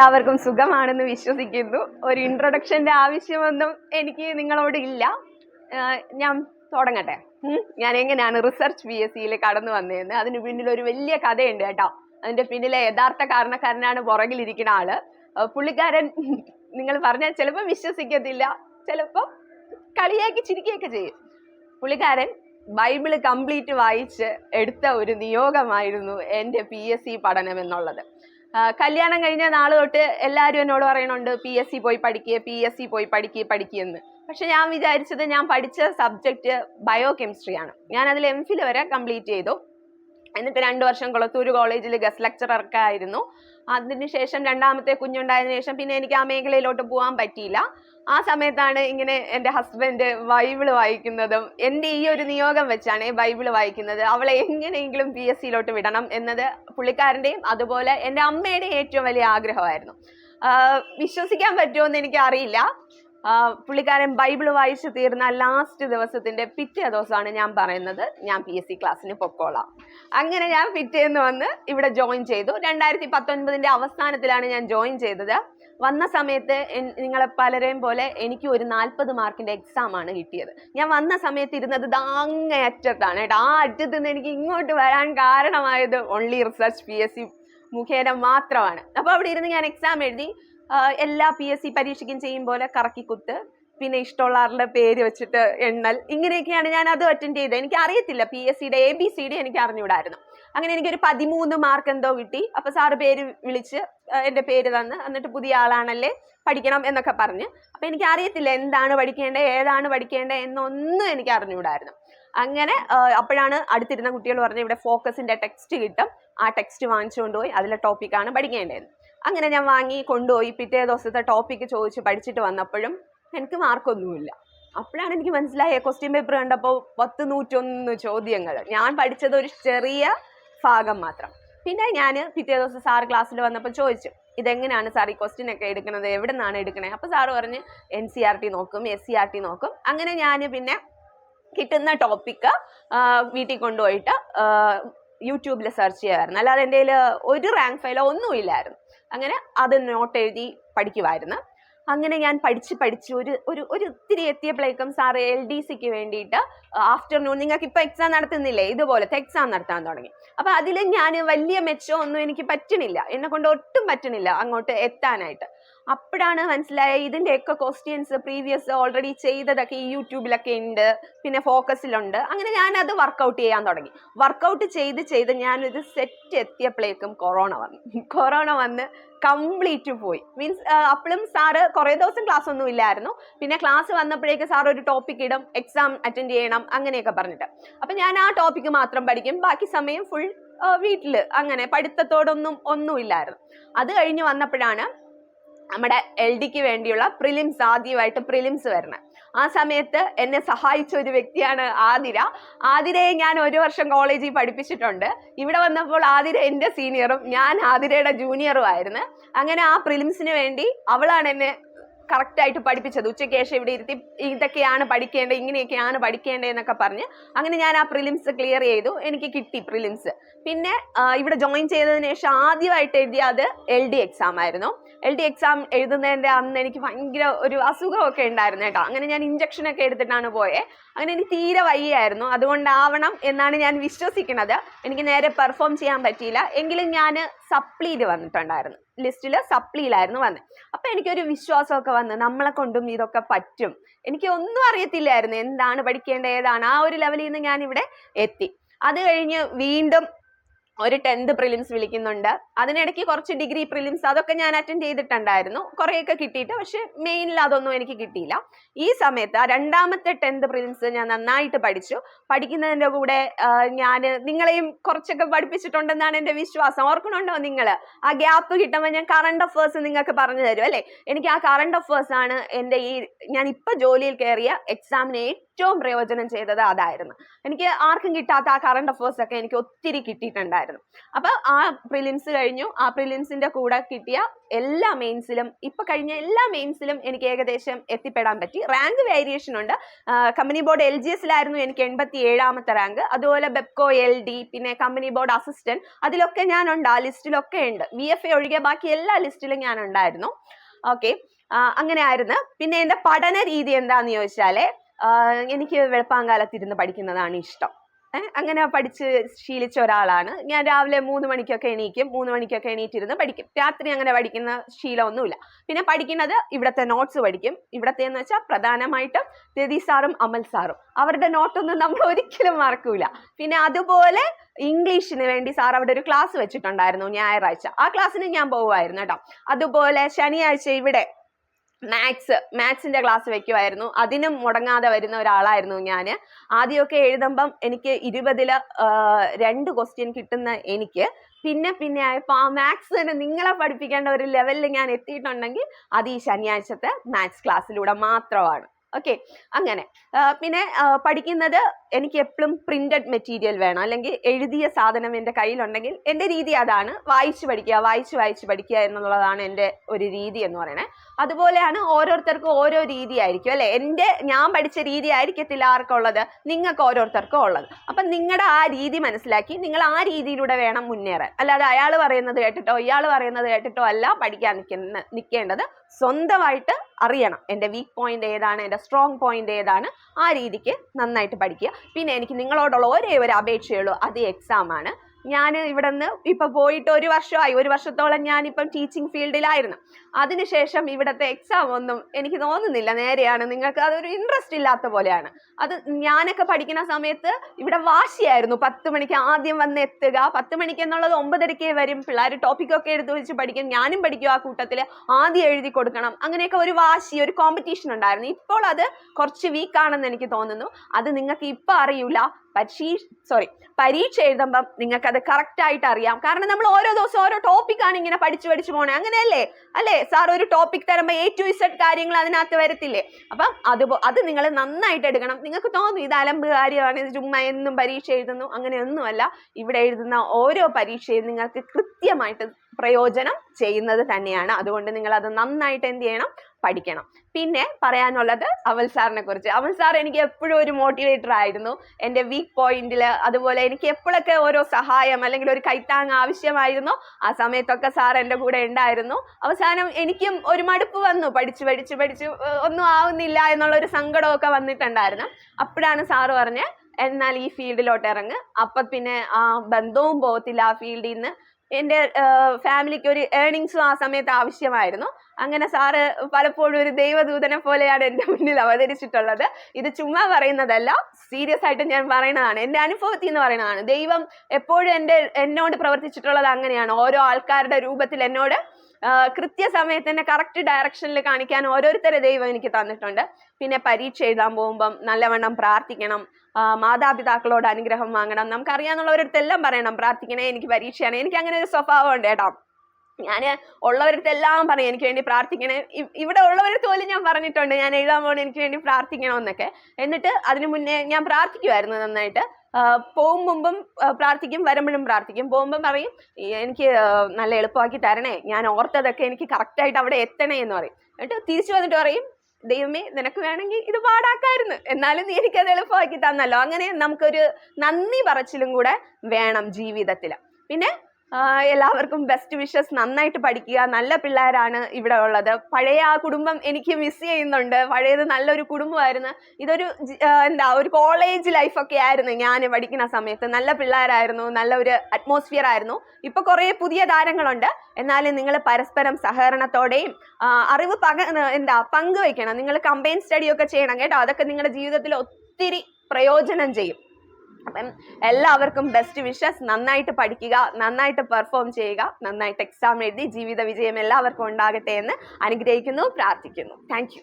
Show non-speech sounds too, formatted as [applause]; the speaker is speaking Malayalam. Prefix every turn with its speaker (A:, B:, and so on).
A: എല്ലാവർക്കും സുഖമാണെന്ന് വിശ്വസിക്കുന്നു. ഒരു ഇൻട്രൊഡക്ഷന്റെ ആവശ്യമൊന്നും എനിക്ക് നിങ്ങളോട് ഇല്ല. ഞാൻ തുടങ്ങട്ടെ. ഞാൻ എങ്ങനെയാണ് റിസർച്ച് പി എസ് സിയിൽ കടന്നു വന്നതെന്ന്. അതിന് പിന്നിൽ ഒരു വലിയ കഥയുണ്ട് കേട്ടോ. അതിന്റെ പിന്നിലെ യഥാർത്ഥ കാരണക്കാരനാണ് പുറകിലിരിക്കുന്ന ആൾ. പുള്ളിക്കാരൻ നിങ്ങൾ പറഞ്ഞാൽ ചിലപ്പോൾ വിശ്വസിക്കത്തില്ല. ചിലപ്പോൾ കളിയാക്കി ചിരിക്കുകയൊക്കെ ചെയ്യും. പുള്ളിക്കാരൻ ബൈബിൾ കംപ്ലീറ്റ് വായിച്ച് എടുത്ത ഒരു നിയോഗമായിരുന്നു എന്റെ പി എസ് സി പഠനം എന്നുള്ളത്. കല്യാണം കഴിഞ്ഞ നാൾ തൊട്ട് എല്ലാവരും എന്നോട് പറയണുണ്ട് പി എസ് സി പോയി പഠിക്കുക പി എസ് സി പോയി പഠിക്കുക പഠിക്കുകയെന്ന് പക്ഷെ ഞാൻ വിചാരിച്ചത് ഞാൻ പഠിച്ച സബ്ജക്റ്റ് ബയോ കെമിസ്ട്രിയാണ് ഞാൻ അതിൽ എം ഫിൽ വരെ കംപ്ലീറ്റ് ചെയ്തു. എന്നിട്ട് രണ്ട് വർഷം കൊളത്തൂർ കോളേജിൽ ഗസ്റ്റ് ലെക്ചറൊക്കെ ആയിരുന്നു. അതിനുശേഷം രണ്ടാമത്തെ കുഞ്ഞുണ്ടായതിനു ശേഷം പിന്നെ എനിക്ക് ആ മേഖലയിലോട്ട് പോകാൻ പറ്റിയില്ല. ആ സമയത്താണ് ഇങ്ങനെ എന്റെ ഹസ്ബൻഡ് ബൈബിൾ വായിക്കുന്നതും എന്റെ ഈ ഒരു നിയോഗം വെച്ചാണ് ബൈബിൾ വായിക്കുന്നത്. അവളെ എങ്ങനെയെങ്കിലും പി എസ് സിയിലോട്ട് വിടണം എന്നത് പുള്ളിക്കാരന്റെയും അതുപോലെ എന്റെ അമ്മയുടെയും ഏറ്റവും വലിയ ആഗ്രഹമായിരുന്നു. വിശ്വസിക്കാൻ പറ്റുമോ എന്ന് എനിക്ക് അറിയില്ല പുള്ളിക്കാരൻ ബൈബിൾ വായിച്ചു തീർന്ന ലാസ്റ്റ് ദിവസത്തിന്റെ പിറ്റേ ദിവസമാണ് ഞാൻ പറയുന്നത്. ഞാൻ പി എസ് സി ക്ലാസ്സിന് പൊക്കോളാം. അങ്ങനെ ഞാൻ പിറ്റേന്ന് വന്ന് ഇവിടെ ജോയിൻ ചെയ്തു. രണ്ടായിരത്തി പത്തൊൻപതിന്റെ അവസാനത്തിലാണ് ഞാൻ ജോയിൻ ചെയ്തത്. വന്ന സമയത്ത് നിങ്ങളെ പലരെയും പോലെ എനിക്ക് ഒരു നാൽപ്പത് മാർക്കിന്റെ എക്സാം ആണ് കിട്ടിയത്. ഞാൻ വന്ന സമയത്ത് ഇരുന്നത് ദാങ്ങ അറ്റത്താണ് കേട്ടോ. ആ അറ്റത്ത് നിന്ന് എനിക്ക് ഇങ്ങോട്ട് വരാൻ കാരണമായത് only research P S C മുഖേന മാത്രമാണ്. അപ്പോൾ അവിടെ ഇരുന്ന് ഞാൻ എക്സാം എഴുതി. എല്ലാ പി എസ് സി പരീക്ഷയ്ക്കും ചെയ്യും പോലെ കറക്കി കുത്ത് പിന്നെ ഇഷ്ടമുള്ള ആളുടെ പേര് വെച്ചിട്ട് എണ്ണൽ. ഇങ്ങനെയൊക്കെയാണ് ഞാൻ അത് അറ്റൻഡ് ചെയ്തത്. എനിക്ക് അറിയത്തില്ല പി എസ് സിയുടെ എ ബി സി ഡി എനിക്ക് അറിഞ്ഞുകൂടായിരുന്നു. അങ്ങനെ എനിക്കൊരു പതിമൂന്ന് മാർക്ക് എന്തോ കിട്ടി. അപ്പൊ സാറ് പേര് വിളിച്ച് എന്റെ പേര് തന്ന്. എന്നിട്ട് പുതിയ ആളാണല്ലേ പഠിക്കണം എന്നൊക്കെ പറഞ്ഞ്. അപ്പൊ എനിക്ക് അറിയത്തില്ല എന്താണ് പഠിക്കേണ്ടത് ഏതാണ് പഠിക്കേണ്ടത് എന്നൊന്നും എനിക്ക് അറിഞ്ഞുകൂടായിരുന്നു. അങ്ങനെ അപ്പോഴാണ് അടുത്തിരുന്ന കുട്ടികൾ പറഞ്ഞു ഇവിടെ ഫോക്കസിന്റെ ടെക്സ്റ്റ് കിട്ടും. ആ ടെക്സ്റ്റ് വാങ്ങിച്ചുകൊണ്ട് പോയി. അതിലെ ടോപ്പിക്കാണ് പഠിക്കേണ്ടത്. അങ്ങനെ ഞാൻ വാങ്ങി കൊണ്ടുപോയി പിറ്റേ ദിവസത്തെ ടോപ്പിക്ക് ചോദിച്ച് പഠിച്ചിട്ട് വന്നപ്പോഴും എനിക്ക് മാർക്കൊന്നുമില്ല അപ്പോഴാണ് എനിക്ക് മനസ്സിലായ ക്വസ്റ്റ്യൻ പേപ്പർ കണ്ടപ്പോൾ പത്ത് നൂറ്റൊന്ന് ചോദ്യങ്ങൾ. ഞാൻ പഠിച്ചത് ഒരു ചെറിയ ഭാഗം മാത്രം. പിന്നെ ഞാൻ പിറ്റേ ദിവസം സാർ ക്ലാസ്സിൽ വന്നപ്പോൾ ചോദിച്ചു ഇതെങ്ങനെയാണ് സാർ ഈ ക്വസ്റ്റ്യൻ ഒക്കെ എടുക്കുന്നത്? എവിടെ നിന്നാണ് എടുക്കണേ? അപ്പോൾ സാർ പറഞ്ഞ് എൻ സി ആർ ടി നോക്കും എസ് സി ആർ ടി നോക്കും. അങ്ങനെ ഞാൻ പിന്നെ കിട്ടുന്ന ടോപ്പിക്ക് വീട്ടിൽ കൊണ്ടുപോയിട്ട് യൂട്യൂബിൽ സെർച്ച് ചെയ്യുമായിരുന്നു അല്ലാതെ എന്റെ ഒരു റാങ്ക് ഫയലോ ഒന്നുമില്ലായിരുന്നു. അങ്ങനെ അത് നോട്ട് എഴുതി പഠിക്കുമായിരുന്നു അങ്ങനെ ഞാൻ പഠിച്ച് പഠിച്ച് ഒരു ഒരു ഒരു ഇത്തിരി എത്തിയപ്പോഴേക്കും സാറ് എൽ ഡി സിക്ക് വേണ്ടിയിട്ട് ആഫ്റ്റർനൂൺ നിങ്ങൾക്ക് ഇപ്പോൾ എക്സാം നടത്തുന്നില്ലേ? ഇതുപോലത്തെ എക്സാം നടത്താൻ തുടങ്ങി. അപ്പോൾ അതിൽ ഞാൻ വലിയ മെച്ചം ഒന്നും എനിക്ക് പറ്റണില്ല. എന്നെ കൊണ്ട് ഒട്ടും പറ്റണില്ല അങ്ങോട്ട് എത്താനായിട്ട്. അപ്പോഴാണ് മനസ്സിലായ ഇതിന്റെയൊക്കെ ക്വസ്റ്റ്യൻസ് പ്രീവിയസ് ഓൾറെഡി ചെയ്തതൊക്കെ ഈ യൂട്യൂബിലൊക്കെ ഉണ്ട്. പിന്നെ ഫോക്കസിലുണ്ട് അങ്ങനെ ഞാൻ അത് വർക്കൗട്ട് ചെയ്യാൻ തുടങ്ങി. വർക്കൗട്ട് ചെയ്ത് ചെയ്ത് ഞാനൊരു സെറ്റ് എത്തിയപ്പോഴേക്കും കൊറോണ വന്നു. കൊറോണ വന്ന് [laughs] കംപ്ലീറ്റ് പോയി. മീൻസ് അപ്പോഴും സാറ് കുറേ ദിവസം ക്ലാസ് ഒന്നും ഇല്ലായിരുന്നു. പിന്നെ ക്ലാസ് വന്നപ്പോഴേക്ക് സാർ ഒരു ടോപ്പിക് ഇടും. എക്സാം അറ്റൻഡ് ചെയ്യണം. അങ്ങനെയൊക്കെ പറഞ്ഞിട്ട്. അപ്പം ഞാൻ ആ ടോപ്പിക്ക് മാത്രം പഠിക്കും. ബാക്കി സമയം ഫുൾ വീട്ടിൽ അങ്ങനെ പഠിത്തത്തോടൊന്നും ഒന്നുമില്ലായിരുന്നു. അത് കഴിഞ്ഞ് വന്നപ്പോഴാണ് നമ്മുടെ എൽ ഡിക്ക് വേണ്ടിയുള്ള പ്രിലിംസ് ആദ്യമായിട്ട് പ്രിലിംസ് വരണം. ആ സമയത്ത് എന്നെ സഹായിച്ച ഒരു വ്യക്തിയാണ് ആതിര. ആതിരയെ ഞാൻ ഒരു വർഷം കോളേജിൽ പഠിപ്പിച്ചിട്ടുണ്ട്. ഇവിടെ വന്നപ്പോൾ ആതിര എന്റെ സീനിയറും ഞാൻ ആതിരയുടെ ജൂനിയറും ആയിരുന്നു. അങ്ങനെ ആ പ്രിലിംസിന് വേണ്ടി അവളാണ് എന്നെ കറക്റ്റായിട്ട് പഠിപ്പിച്ചത്. ഉച്ചയ്ക്ക് ശേഷം ഇവിടെ ഇരുത്തി ഇതൊക്കെയാണ് പഠിക്കേണ്ടത് ഇങ്ങനെയൊക്കെയാണ് പഠിക്കേണ്ടത് എന്നൊക്കെ പറഞ്ഞ് അങ്ങനെ ഞാൻ ആ പ്രിലിംസ് ക്ലിയർ ചെയ്തു. എനിക്ക് കിട്ടി പ്രിലിംസ് പിന്നെ ഇവിടെ ജോയിൻ ചെയ്തതിന് ശേഷം ആദ്യമായിട്ട് എഴുതിയ അത് എൽ ഡി എക്സാം ആയിരുന്നു. എൽ ഡി എക്സാം എഴുതുന്നതിന്റെ അന്ന് എനിക്ക് ഭയങ്കര ഒരു അസുഖമൊക്കെ ഉണ്ടായിരുന്നു കേട്ടോ. അങ്ങനെ ഞാൻ ഇഞ്ചക്ഷൻ ഒക്കെ എടുത്തിട്ടാണ് പോയത് അങ്ങനെ എനിക്ക് തീരെ വയ്യായിരുന്നു. അതുകൊണ്ടാവണം എന്നാണ് ഞാൻ വിശ്വസിക്കുന്നത്. എനിക്ക് നേരെ പെർഫോം ചെയ്യാൻ പറ്റിയില്ല. എങ്കിലും ഞാൻ സപ്ലിയിൽ വന്നിട്ടുണ്ടായിരുന്നു. ലിസ്റ്റിൽ സപ്ലിയിലായിരുന്നു വന്നത് അപ്പം എനിക്കൊരു വിശ്വാസമൊക്കെ വന്ന് നമ്മളെ കൊണ്ടും ഇതൊക്കെ പറ്റും. എനിക്ക് ഒന്നും അറിയത്തില്ലായിരുന്നു. എന്താണ് പഠിക്കേണ്ടത്? ഏതാണ്? ആ ഒരു ലെവലിൽ നിന്ന് ഞാൻ ഇവിടെ എത്തി. അത് കഴിഞ്ഞ് വീണ്ടും ഒരു ടെൻത്ത് പ്രിലിംസ് വിളിക്കുന്നുണ്ട്. അതിനിടയ്ക്ക് കുറച്ച് ഡിഗ്രി പ്രിലിംസ് അതൊക്കെ ഞാൻ അറ്റൻഡ് ചെയ്തിട്ടുണ്ടായിരുന്നു. കുറേയൊക്കെ കിട്ടിയിട്ട് പക്ഷെ മെയിനിൽ അതൊന്നും എനിക്ക് കിട്ടിയില്ല. ഈ സമയത്ത് ആ രണ്ടാമത്തെ ടെൻത്ത് പ്രിലിംസ് ഞാൻ നന്നായിട്ട് പഠിച്ചു. പഠിക്കുന്നതിന്റെ കൂടെ ഞാൻ നിങ്ങളെയും കുറച്ചൊക്കെ പഠിപ്പിച്ചിട്ടുണ്ടെന്നാണ് എന്റെ വിശ്വാസം. ഓർക്കണുണ്ടോ നിങ്ങൾ ആ ഗ്യാപ്പ് കിട്ടുമ്പോൾ ഞാൻ കറണ്ട് അഫേഴ്സ് നിങ്ങൾക്ക് പറഞ്ഞു തരും അല്ലേ? എനിക്ക് ആ കറണ്ട് അഫേഴ്സ് ആണ് എന്റെ ഈ ഞാൻ ഇപ്പം ജോലിയിൽ കയറിയ എക്സാമിന് ഏറ്റവും പ്രയോജനം ചെയ്തത് അതായിരുന്നു. എനിക്ക് ആർക്കും കിട്ടാത്ത ആ കറണ്ട് അഫേഴ്സ് ഒക്കെ എനിക്ക് ഒത്തിരി കിട്ടിയിട്ടുണ്ടായിരുന്നു. അപ്പൊ ആ പ്രിലിംസ് കഴിഞ്ഞു. ആ പ്രിലിംസിന്റെ കൂടെ കിട്ടിയ എല്ലാ മെയിൻസിലും ഇപ്പൊ കഴിഞ്ഞ എല്ലാ മെയിൻസിലും എനിക്ക് ഏകദേശം എത്തിപ്പെടാൻ പറ്റി. റാങ്ക് വേരിയേഷൻ ഉണ്ട്. കമ്പനി ബോർഡ് എൽ ജി എസിലായിരുന്നു എനിക്ക് എൺപത്തി ഏഴാമത്തെ റാങ്ക് അതുപോലെ ബെപ്കോ എൽ ഡി പിന്നെ കമ്പനി ബോർഡ് അസിസ്റ്റന്റ് അതിലൊക്കെ ഞാനുണ്ട്. ആ ലിസ്റ്റിലൊക്കെ ഉണ്ട്. വി എഫ് എ ഒഴികെ ബാക്കി എല്ലാ ലിസ്റ്റിലും ഞാൻ ഉണ്ടായിരുന്നു ഓക്കെ അങ്ങനെ ആയിരുന്നു. പിന്നെ എന്റെ പഠന രീതി എന്താന്ന് ചോദിച്ചാൽ എനിക്ക് വെളുപ്പാങ്കാലത്തിരുന്ന് പഠിക്കുന്നതാണ് ഇഷ്ടം. അങ്ങനെ പഠിച്ച് ശീലിച്ച ഒരാളാണ്. ഞാൻ രാവിലെ മൂന്ന് മണിക്കൊക്കെ എണീക്കും മൂന്ന് മണിക്കൊക്കെ എണീറ്റിരുന്ന് പഠിക്കും. രാത്രി അങ്ങനെ പഠിക്കുന്ന ശീലമൊന്നുമില്ല. പിന്നെ പഠിക്കുന്നത് ഇവിടത്തെ നോട്ട്സ് പഠിക്കും. ഇവിടത്തെ എന്ന് വെച്ചാൽ പ്രധാനമായിട്ടും രതി സാറും അമൽ സാറും. അവരുടെ നോട്ടൊന്നും നമ്മൾ ഒരിക്കലും മറക്കൂല. പിന്നെ അതുപോലെ ഇംഗ്ലീഷിന് വേണ്ടി സാർ അവിടെ ഒരു ക്ലാസ് വെച്ചിട്ടുണ്ടായിരുന്നു ഞായറാഴ്ച. ആ ക്ലാസ്സിന് ഞാൻ പോകുമായിരുന്നു കേട്ടോ. അതുപോലെ ശനിയാഴ്ച ഇവിടെ മാത്സ് മാത്സിന്റെ ക്ലാസ് വെക്കുമായിരുന്നു അതിനും മുടങ്ങാതെ വരുന്ന ഒരാളായിരുന്നു ഞാൻ ആദ്യമൊക്കെ എഴുതുമ്പം എനിക്ക് ഇരുപതിൽ രണ്ട് ക്വസ്റ്റ്യൻ കിട്ടുന്ന എനിക്ക്. പിന്നെ പിന്നെ ആയപ്പോൾ ആ മാത്സ് തന്നെ നിങ്ങളെ പഠിപ്പിക്കേണ്ട ഒരു ലെവലിൽ ഞാൻ എത്തിയിട്ടുണ്ടെങ്കിൽ അത് ഈ ശനിയാഴ്ചത്തെ മാത്സ് ക്ലാസ്സിലൂടെ മാത്രമാണ്. ഓക്കെ അങ്ങനെ. പിന്നെ പഠിക്കുന്നത് എനിക്ക് എപ്പോഴും പ്രിന്റഡ് മെറ്റീരിയൽ വേണം. അല്ലെങ്കിൽ എഴുതിയ സാധനം എന്റെ കയ്യിലുണ്ടെങ്കിൽ എന്റെ രീതി അതാണ്. വായിച്ച് പഠിക്കുക വായിച്ച് വായിച്ച് പഠിക്കുക എന്നുള്ളതാണ് എന്റെ ഒരു രീതി എന്ന് പറയുന്നത് അതുപോലെയാണ് ഓരോരുത്തർക്കും ഓരോ രീതി ആയിരിക്കും അല്ലെ? എന്റെ ഞാൻ പഠിച്ച രീതി ആയിരിക്കത്തില്ല ആർക്കുള്ളത് നിങ്ങൾക്ക് ഓരോരുത്തർക്കും ഉള്ളത്. അപ്പം നിങ്ങളുടെ ആ രീതി മനസ്സിലാക്കി നിങ്ങൾ ആ രീതിയിലൂടെ വേണം മുന്നേറാൻ. അല്ലാതെ അയാൾ പറയുന്നത് കേട്ടിട്ടോ ഇയാൾ പറയുന്നത് കേട്ടിട്ടോ അല്ല പഠിക്കാൻ നിൽക്കുന്ന നിൽക്കേണ്ടത്. സ്വന്തമായിട്ട് അറിയണം. എന്റെ വീക്ക് പോയിന്റ് ഏതാണ്? എന്റെ സ്ട്രോങ് പോയിന്റ് ഏതാണ്? ആ രീതിക്ക് നന്നായിട്ട് പഠിക്കുക. പിന്നെ എനിക്ക് നിങ്ങളോടുള്ള ഒരേ ഒരു അപേക്ഷയുള്ളൂ അത് എക്സാം ആണ്. ഞാൻ ഇവിടെ നിന്ന് ഇപ്പൊ പോയിട്ട് ഒരു വർഷമായി. ഒരു വർഷത്തോളം ഞാനിപ്പം ടീച്ചിങ് ഫീൽഡിലായിരുന്നു അതിനുശേഷം ഇവിടത്തെ എക്സാം ഒന്നും എനിക്ക് തോന്നുന്നില്ല. നേരെയാണ്. നിങ്ങൾക്ക് അതൊരു ഇൻട്രസ്റ്റ് ഇല്ലാത്ത പോലെയാണ്. അത് ഞാനൊക്കെ പഠിക്കുന്ന സമയത്ത് ഇവിടെ വാശിയായിരുന്നു. പത്ത് മണിക്ക് ആദ്യം വന്ന് എത്തുക. പത്ത് മണിക്ക് എന്നുള്ളത് ഒമ്പതരയ്ക്ക് വരും. പിള്ളേർ ടോപ്പിക്കൊക്കെ എടുത്ത് വെച്ച് പഠിക്കും. ഞാനും പഠിക്കും ആ കൂട്ടത്തിൽ ആദ്യം എഴുതി കൊടുക്കണം. അങ്ങനെയൊക്കെ ഒരു വാശി ഒരു കോമ്പറ്റീഷൻ ഉണ്ടായിരുന്നു. ഇപ്പോൾ അത് കുറച്ച് വീക്കാണെന്ന് എനിക്ക് തോന്നുന്നു. അത് നിങ്ങൾക്ക് ഇപ്പം അറിയൂല. പരീ സോറി പരീക്ഷ എഴുതുമ്പം അത് കറക്റ്റ് ആയിട്ട് അറിയാം. കാരണം നമ്മൾ ഓരോ ദിവസം ഓരോ ടോപ്പിക്കാണ് ഇങ്ങനെ പഠിച്ചു പഠിച്ചു പോണേ. അങ്ങനെയല്ലേ? അല്ലേ? സാർ ഒരു ടോപ്പിക് തരുമ്പോൾ എ ടു ഇസഡ് കാര്യങ്ങൾ അതിനകത്ത് വരത്തില്ലേ? അപ്പം അത് അത് നിങ്ങൾ നന്നായിട്ട് എടുക്കണം. നിങ്ങൾക്ക് തോന്നും ഇത് അലമ്പ് കാര്യമാണ് ചുമ്മാ എന്നും പരീക്ഷ എഴുതുന്നു. അങ്ങനെയൊന്നുമല്ല. ഇവിടെ എഴുതുന്ന ഓരോ പരീക്ഷയും നിങ്ങൾക്ക് കൃത്യമായിട്ട് പ്രയോജനം ചെയ്യുന്നത് തന്നെയാണ്. അതുകൊണ്ട് നിങ്ങൾ അത് നന്നായിട്ട് എന്ത് ചെയ്യണം? പഠിക്കണം. പിന്നെ പറയാനുള്ളത് അവൽ സാറിനെ കുറിച്ച്. അവൽ സാർ എനിക്ക് എപ്പോഴും ഒരു മോട്ടിവേറ്റർ ആയിരുന്നു. എന്റെ വീക്ക് പോയിന്റിൽ അതുപോലെ എനിക്ക് എപ്പോഴൊക്കെ ഓരോ സഹായം അല്ലെങ്കിൽ ഒരു കൈത്താങ് ആവശ്യമായിരുന്നു ആ സമയത്തൊക്കെ സാർ എന്റെ കൂടെ ഉണ്ടായിരുന്നു. അവസാനം എനിക്കും ഒരു മടുപ്പ് വന്നു. പഠിച്ചു പഠിച്ചു പഠിച്ചു ഒന്നും ആവുന്നില്ല എന്നുള്ള ഒരു സങ്കടമൊക്കെ വന്നിട്ടുണ്ടായിരുന്നു. അപ്പോഴാണ് സാറ് പറഞ്ഞ് എന്നാൽ ഈ ഫീൽഡിലോട്ട് ഇറങ്ങ്. അപ്പം പിന്നെ ആ ബന്ധവും പോകത്തില്ല ആ ഫീൽഡിൽ നിന്ന് എന്റെ ഫാമിലിക്ക് ഒരു ഏർണിങ്സും ആ സമയത്ത് ആവശ്യമായിരുന്നു. അങ്ങനെ സാറ് പലപ്പോഴും ഒരു ദൈവദൂതനെ പോലെയാണ് എന്റെ മുന്നിൽ അവതരിച്ചിട്ടുള്ളത്. ഇത് ചുമ്മാ പറയുന്നതല്ല സീരിയസ് ആയിട്ട് ഞാൻ പറയുന്നതാണ്. എന്റെ അനുഭവത്തിൽ നിന്ന് പറയുന്നതാണ്. ദൈവം എപ്പോഴും എന്റെ എന്നോട് പ്രവർത്തിച്ചിട്ടുള്ളത് അങ്ങനെയാണ്. ഓരോ ആൾക്കാരുടെ രൂപത്തിൽ എന്നോട് കൃത്യസമയത്ത് തന്നെ കറക്റ്റ് ഡയറക്ഷനിൽ കാണിക്കാൻ ഓരോരുത്തരെ ദൈവം എനിക്ക് തന്നിട്ടുണ്ട്. പിന്നെ പരീക്ഷ എഴുതാൻ പോകുമ്പം നല്ലവണ്ണം പ്രാർത്ഥിക്കണം. മാതാപിതാക്കളോട് അനുഗ്രഹം വാങ്ങണം. നമുക്കറിയാന്നുള്ളവരടുത്തെല്ലാം പറയണം പ്രാർത്ഥിക്കണേ എനിക്ക് പരീക്ഷയാണ്. എനിക്ക് അങ്ങനെ ഒരു സ്വഭാവം ഉണ്ട് കേട്ടോ. ഞാൻ ഉള്ളവരടുത്തെല്ലാം പറയും എനിക്ക് വേണ്ടി പ്രാർത്ഥിക്കണേ. ഇവിടെ ഉള്ളവരടുത്ത് പോലും ഞാൻ പറഞ്ഞിട്ടുണ്ട് ഞാൻ എഴുതാൻ പോകണം എനിക്ക് വേണ്ടി പ്രാർത്ഥിക്കണമെന്നൊക്കെ എന്നിട്ട് അതിനു മുന്നേ ഞാൻ പ്രാർത്ഥിക്കുമായിരുന്നു നന്നായിട്ട്. പോകും മുമ്പും പ്രാർത്ഥിക്കും വരുമ്പോഴും പ്രാർത്ഥിക്കും. പോകുമ്പം പറയും എനിക്ക് നല്ല എളുപ്പമാക്കി തരണേ. ഞാൻ ഓർത്തതൊക്കെ എനിക്ക് കറക്റ്റായിട്ട് അവിടെ എത്തണേ എന്ന് പറയും. എന്നിട്ട് തിരിച്ചു വന്നിട്ട് പറയും ദൈവമേ നിനക്ക് വേണമെങ്കിൽ ഇത് പാടാക്കായിരുന്നു. എന്നാലും നീ എനിക്കത് എളുപ്പമാക്കി തന്നല്ലോ. അങ്ങനെ നമുക്കൊരു നന്ദി പറച്ചിലും കൂടെ വേണം ജീവിതത്തിൽ പിന്നെ എല്ലാവർക്കും ബെസ്റ്റ് വിഷസ് നന്നായിട്ട് പഠിക്കുക. നല്ല പിള്ളേരാണ് ഇവിടെ ഉള്ളത്. പഴയ ആ കുടുംബം എനിക്ക് മിസ് ചെയ്യുന്നുണ്ട്. പഴയത് നല്ലൊരു കുടുംബമായിരുന്നു. ഇതൊരു എന്താ ഒരു കോളേജ് ലൈഫൊക്കെ ആയിരുന്നു ഞാൻ പഠിക്കുന്ന സമയത്ത്. നല്ല പിള്ളേരായിരുന്നു. നല്ല ഒരു അറ്റ്മോസ്ഫിയർ ആയിരുന്നു. ഇപ്പൊ കുറേ പുതിയ താരങ്ങളുണ്ട്. എന്നാലും നിങ്ങൾ പരസ്പരം സഹകരണത്തോടെയും അറിവ് പക എന്താ പങ്കുവെക്കണം നിങ്ങൾ കമ്പൈൻ സ്റ്റഡി ഒക്കെ ചെയ്യണം കേട്ടോ. അതൊക്കെ നിങ്ങളുടെ ജീവിതത്തിൽ ഒത്തിരി പ്രയോജനം ചെയ്യും. അപ്പം എല്ലാവർക്കും ബെസ്റ്റ് വിഷസ് നന്നായിട്ട് പഠിക്കുക നന്നായിട്ട് പെർഫോം ചെയ്യുക നന്നായിട്ട് എക്സാം എഴുതി ജീവിത വിജയം എല്ലാവർക്കും ഉണ്ടാകട്ടെ എന്ന് അനുഗ്രഹിക്കുന്നു പ്രാർത്ഥിക്കുന്നു. താങ്ക്